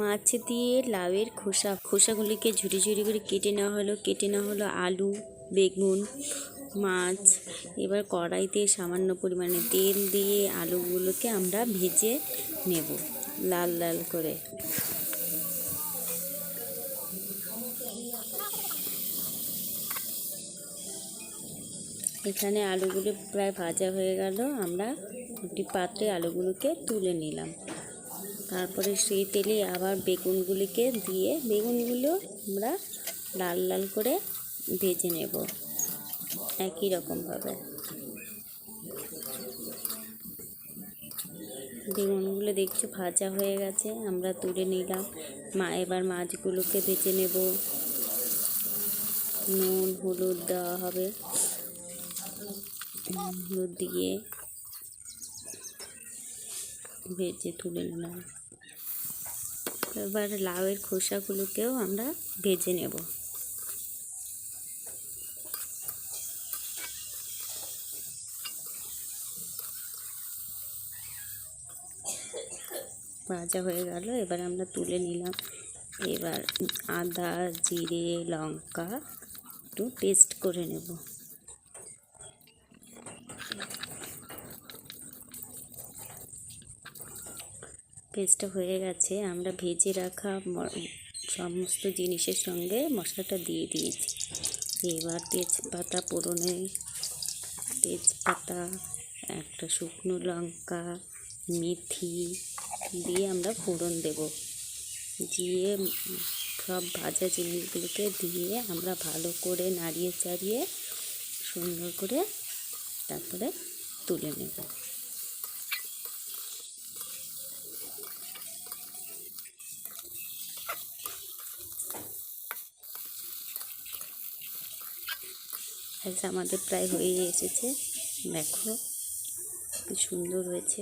মাছ দিয়ে লাউয়ের খোসা। খোসাগুলিকে ঝুড়ি ঝুড়ি করে কেটে নেওয়া হলো। কেটে নেওয়া হলো আলু, বেগুন, মাছ। এবার কড়াইতে সামান্য পরিমাণে তেল দিয়ে আলুগুলোকে আমরা ভেজে নেব লাল লাল করে। এখানে আলুগুলো প্রায় ভাজা হয়ে গেল। আমরা একটি পাত্রে আলুগুলোকে তুলে নিলাম। তারপরে সেই তেলে আবার বেগুনগুলিকে দিয়ে বেগুনগুলো আমরা লাল লাল করে ভেজে নেব একই রকমভাবে। বেগুনগুলো দেখছ ভাজা হয়ে গেছে, আমরা তুলে নিলাম। মা, এবার মাছগুলোকে ভেজে নেব। নুন, হলুদ দেওয়া হবে। হলুদ দিয়ে ভেজে তুলে নিলাম এবার লাউয়ের খোসাগুলোকেও আমরা ভেজে নেব। ভাজা হয়ে গেল, এবার আমরা তুলে নিলাম। এবার আদা, জিরে, লঙ্কা একটু পেস্ট করে নেব। পেস্টটা হয়ে গেছে, আমরা ভেজে রাখা সমস্ত জিনিসের সঙ্গে মশলাটা দিয়ে দিয়েছি। এবার তেজপাতা পোড়নে তেজপাতা, একটা শুকনো লঙ্কা, মেথি দিয়ে আমরা ফোড়ন দেব। দিয়ে সব ভাজা জিনিসগুলোকে দিয়ে আমরা ভালো করে নাড়িয়ে চাড়িয়ে সুন্দর করে তারপরে তুলে নেব। আমাদের প্রায় হয়ে এসেছে। দেখো কি সুন্দর হয়েছে।